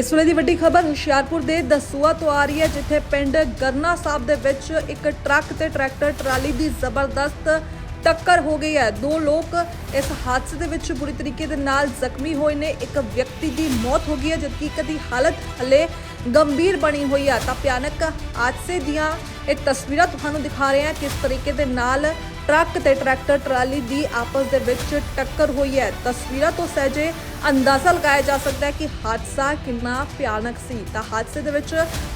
ਇਸ ਵੇਲੇ ਦੀ ਵੱਡੀ ਖਬਰ ਹੁਸ਼ਿਆਰਪੁਰ ਦੇ ਦਸੂਆ ਤੋਂ ਆ ਰਹੀ ਹੈ, ਜਿੱਥੇ ਪਿੰਡ ਗਰਨਾ ਸਾਹਿਬ ਦੇ ਵਿੱਚ ਇੱਕ ਟਰੱਕ ਤੇ ਟਰੈਕਟਰ ਟਰਾਲੀ ਦੀ ਜ਼ਬਰਦਸਤ ਟੱਕਰ ਹੋ ਗਈ ਹੈ। ਦੋ ਲੋਕ ਇਸ ਹਾਦਸੇ ਦੇ ਵਿੱਚ ਬੁਰੀ ਤਰੀਕੇ ਦੇ ਨਾਲ ਜ਼ਖਮੀ ਹੋਏ ਨੇ। ਇੱਕ ਵਿਅਕਤੀ ਦੀ ਮੌਤ ਹੋ ਗਈ ਹੈ, ਜਦਕਿ ਇੱਕ ਦੀ ਹਾਲਤ ਹਲੇ ਗੰਭੀਰ ਬਣੀ ਹੋਈ ਹੈ। ਤਾਂ ਭਿਆਨਕ ਹਾਦਸੇ ਦੀਆਂ ਇਹ ਤਸਵੀਰਾਂ ਤੁਹਾਨੂੰ ਦਿਖਾ ਰਹੇ ਹਾਂ ਕਿਸ ਤਰੀਕੇ ਦੇ ਨਾਲ ਟਰੱਕ ਤੇ ਟਰੈਕਟਰ ਟਰਾਲੀ ਦੀ ਆਪਸ ਦੇ ਵਿੱਚ ਟੱਕਰ ਹੋਈ ਹੈ। ਤਸਵੀਰਾਂ ਤੋਂ ਸਹਿਜੇ ਅੰਦਾਜ਼ਾ ਲਗਾਇਆ ਜਾ ਸਕਦਾ ਹੈ ਕਿ ਹਾਦਸਾ ਕਿੰਨਾ ਭਿਆਨਕ ਸੀ। ਤਾਂ ਹਾਦਸੇ ਦੇ ਵਿੱਚ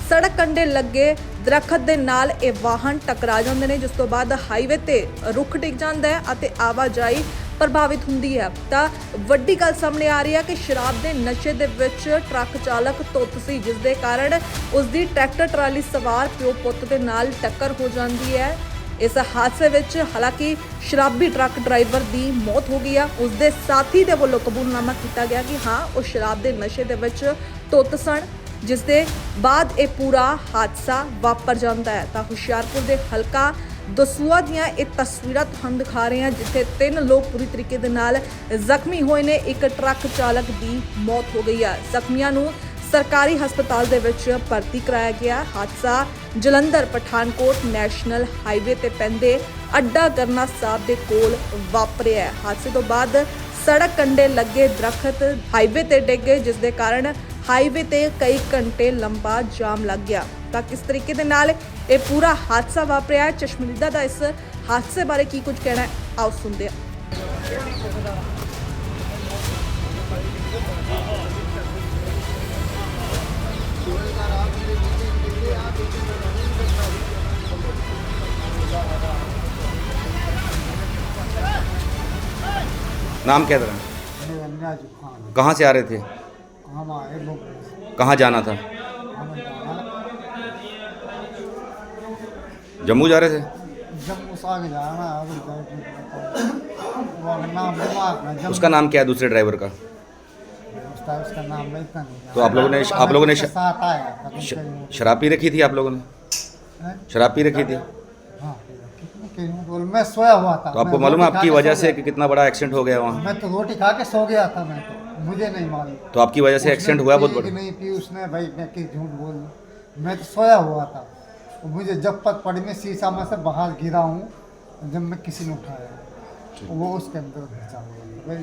ਸੜਕ ਕੰਢੇ ਲੱਗੇ ਦਰਖਤ ਦੇ ਨਾਲ ਇਹ ਵਾਹਨ ਟਕਰਾ ਜਾਂਦੇ ਨੇ, ਜਿਸ ਤੋਂ ਬਾਅਦ ਹਾਈਵੇ ਤੇ ਰੁੱਖ ਡਿੱਗ ਜਾਂਦਾ ਹੈ ਅਤੇ ਆਵਾਜਾਈ ਪ੍ਰਭਾਵਿਤ ਹੁੰਦੀ ਹੈ। ਤਾਂ ਵੱਡੀ ਗੱਲ ਸਾਹਮਣੇ ਆ ਰਹੀ ਹੈ ਕਿ ਸ਼ਰਾਬ ਦੇ ਨਸ਼ੇ ਦੇ ਵਿੱਚ ਟਰੱਕ ਚਾਲਕ ਧੁੱਤ ਸੀ, ਜਿਸ ਦੇ ਕਾਰਨ ਉਸ ਦੀ ਟਰੈਕਟਰ ਟਰਾਲੀ ਸਵਾਰ ਪਿਓ ਪੁੱਤ ਦੇ ਨਾਲ ਟੱਕਰ ਹੋ ਜਾਂਦੀ ਹੈ। ਇਸ ਹਾਦਸੇ ਵਿੱਚ ਹਾਲਾਂਕਿ ਸ਼ਰਾਬੀ ਟਰੱਕ ਡਰਾਈਵਰ ਦੀ ਮੌਤ ਹੋ ਗਈ ਆ। ਉਸ ਦੇ ਸਾਥੀ ਦੇ ਵੱਲੋਂ ਕਬੂਲਨਾਮਾ ਕੀਤਾ ਗਿਆ ਕਿ ਹਾਂ, ਉਹ ਸ਼ਰਾਬ ਦੇ ਨਸ਼ੇ ਦੇ ਵਿੱਚ ਧੁੱਤ ਸਨ, ਜਿਸ ਦੇ ਬਾਅਦ ਇਹ ਪੂਰਾ ਹਾਦਸਾ ਵਾਪਰ ਜਾਂਦਾ ਹੈ। ਤਾਂ ਹੁਸ਼ਿਆਰਪੁਰ ਦੇ ਹਲਕਾ ਦਸੂਆ ਦੀਆਂ ਇਹ ਤਸਵੀਰਾਂ ਤੁਹਾਨੂੰ ਦਿਖਾ ਰਹੇ ਹਾਂ, ਜਿੱਥੇ ਤਿੰਨ ਲੋਕ ਪੂਰੀ ਤਰੀਕੇ ਦੇ ਨਾਲ ਜ਼ਖਮੀ ਹੋਏ ਨੇ। ਇੱਕ ਟਰੱਕ ਚਾਲਕ ਦੀ ਮੌਤ ਹੋ ਗਈ ਆ। ਜ਼ਖਮੀਆਂ ਨੂੰ ਸਰਕਾਰੀ ਹਸਪਤਾਲ ਦੇ ਵਿੱਚ ਭਰਤੀ ਕਰਾਇਆ ਗਿਆ ਹਾਦਸਾ ਜਲੰਧਰ ਪਠਾਨਕੋਟ ਨੈਸ਼ਨਲ ਹਾਈਵੇ ਤੇ ਪੈਂਦੇ ਅੱਡਾ ਗਰਨਾ ਸਾਹਿਬ ਦੇ ਕੋਲ ਵਾਪਰਿਆ ਹਾਦਸੇ ਤੋਂ ਬਾਅਦ ਸੜਕ ਕੰਢੇ ਲੱਗੇ ਦਰਖਤ ਹਾਈਵੇ ਤੇ ਡਿੱਗ ਗਏ, ਜਿਸ ਦੇ ਕਾਰਨ ਹਾਈਵੇ ਤੇ ਕਈ ਘੰਟੇ ਲੰਬਾ ਜਾਮ ਲੱਗ ਗਿਆ। ਤਾਂ ਕਿਸ ਤਰੀਕੇ ਦੇ ਨਾਲ ਇਹ ਪੂਰਾ ਹਾਦਸਾ ਵਾਪਰਿਆ ਹੈ? ਚਸ਼ਮਦੀਦਾ ਦਾ ਇਸ ਹਾਦਸੇ ਬਾਰੇ ਕੀ ਕੁਝ ਕਹਿਣਾ ਆਓ ਸੁਣਦੇ ਹਾਂ। नाम क्या था? कहाँ से आ रहे थे? कहाँ जाना था? जम्मू जा रहे थे? उसका नाम क्या है दूसरे ड्राइवर का? उसका उसका नाम लेता नहीं तो आप लोगों ने- आप लोगों ने साथ आया शराब पी रखी थी आप लोगों ने? शराब पी रखी थी? हाँ मैं सोया हुआ था। तो आपको मालूम है आपकी वजह से कि कितना बड़ा एक्सीडेंट हो गया वहाँ? मैं तो रोटी खा के सो गया था मैं तो। मुझे नहीं मालूम। तो आपकी वजह से एक्सीडेंट हुआ बहुत बड़ा? नहीं पी उसने भाई मैं कि झूठ बोल मैं तो सोया हुआ था। और मुझे जब तक पड़ी मैं शीशा में से बाहर गिरा हूँ जब मैं किसी ने उठाया। वो उसके अंदर घुसा हुआ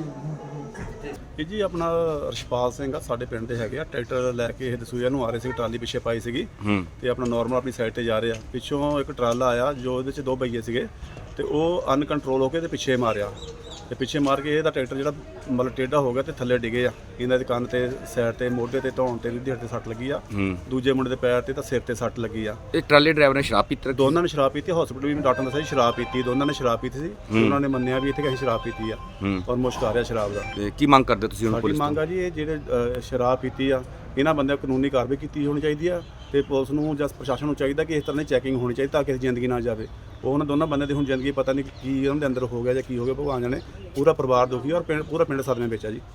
ਇਹ ਜੀ ਆਪਣਾ ਰਸ਼ਪਾਲ ਸਿੰਘ ਆ ਸਾਡੇ ਪਿੰਡ ਦੇ ਹੈਗੇ ਆ। ਟਰੈਕਟਰ ਲੈ ਕੇ ਇਹ ਦਸੂਆ ਨੂੰ ਆ ਰਹੇ ਸੀ ਟਰਾਲੀ ਪਿੱਛੇ ਪਾਈ ਸੀਗੀ। ਤੇ ਆਪਣਾ ਨਾਰਮਲ ਆਪਣੀ ਸਾਈਡ ਤੇ ਜਾ ਰਹੇ ਆ। ਪਿੱਛੋਂ ਇੱਕ ਟਰਾਲਾ ਆਇਆ ਜੋ ਇਹਦੇ ਵਿੱਚ ਦੋ ਬਈਏ ਸੀਗੇ। ਤੇ ਉਹ ਅਨਕੰਟਰੋਲ ਹੋ ਕੇ ਤੇ ਪਿੱਛੇ ਮਾਰਿਆ। ਤੇ ਪਿੱਛੇ ਮਾਰ ਕੇ ਇਹਦਾ ਟਰੈਕਟਰ ਜਿਹੜਾ ਮਤਲਬ ਟੇਢਾ ਹੋ ਗਿਆ ਤੇ ਥੱਲੇ ਡਿੱਗੇ ਆ। ਇਹਨਾਂ ਦੇ ਕੰਨ ਤੇ ਸਾਈਡ ਤੇ ਮੋਢੇ ਤੇ ਧੌਣ ਤੇ ਰੀੜ੍ਹ ਤੇ ਸੱਟ ਲੱਗੀ ਆ। ਹੂੰ। ਦੂਜੇ ਮੁੰਡੇ ਦੇ ਪੈਰ ਤੇ ਤਾਂ ਸਿਰ ਤੇ ਸੱਟ ਲੱਗੀ ਆ। ਇਹ ਟਰਾਲੀ ਡਰਾਈਵਰ ਨੇ ਸ਼ਰਾਬ ਪੀਤੀ ਰੱਖੀ? ਦੋਨਾਂ ਨੇ ਸ਼ਰਾਬ ਪੀਤੀ ਹਸਪੀਟਲ ਵੀ ਡਾਕਟਰ ਨੇ ਦੱਸਿਆ ਸੀ ਸ਼ਰਾਬ ਪੀਤੀ ਦੋਨਾਂ ਨੇ ਸ਼ਰਾਬ ਪੀਤੀ ਸੀ। ਉਹਨਾਂ ਨੇ ਮੰਨਿਆ ਵੀ ਇੱਥੇ ਕਿ ਅਸੀਂ ਸ਼ਰਾਬ ਪੀਤੀ ਆ ਹੂੰ। ਔਰ ਮੁਸ਼ਕ ਆ ਰਿਹਾ ਸ਼ਰਾਬ ਦਾ। ਤੇ ਕੀ ਮੰਗ ਕਰਦੇ ਤੁਸੀਂ ਹੁਣ ਸਾਡੀ ਪੁਲਿਸ ਮੰਗ ਤੋਂ ਆ ਜੀ ਇਹ ਜਿਹੜੇ ਅ, ਸ਼ਰਾਬ ਪੀਤੀ ਆ ਇਹਨਾਂ ਬੰਦਿਆਂ ਕਾਨੂੰਨੀ ਕਾਰਵਾਈ ਕੀਤੀ ਹੋਣੀ ਚਾਹੀਦੀ ਆ ਤੇ ਪੁਲਿਸ ਨੂੰ ਜਾਂ ਪ੍ਰਸ਼ਾਸਨ ਨੂੰ ਚਾਹੀਦਾ ਕਿ ਇਸ ਤਰ੍ਹਾਂ ਦੀ ਚੈਕਿੰਗ ਹੋਣੀ ਚਾਹੀਦੀ ਤਾਂ ਕਿ ਕਿਸੇ ਜ਼ਿੰਦਗੀ ਨਾ ਜਾਵੇ। ਉਹ ਉਹਨਾਂ ਦੋਨਾਂ ਬੰਦਿਆਂ ਦੀ ਹੁਣ ਜ਼ਿੰਦਗੀ ਪਤਾ ਨਹੀਂ ਕੀ ਉਹਨਾਂ ਦੇ ਅੰਦਰ ਹੋ ਗਿਆ ਜਾਂ ਕੀ ਹੋ ਗਿਆ, ਭਗਵਾਨ ਜਾਣੇ ਪੂਰਾ ਪਰਿਵਾਰ ਦੁਖੀ ਔਰ ਪਿੰਡ ਪੂਰਾ ਪਿੰਡ ਸਦਮੇ ਵਿੱਚ ਆ ਜੀ।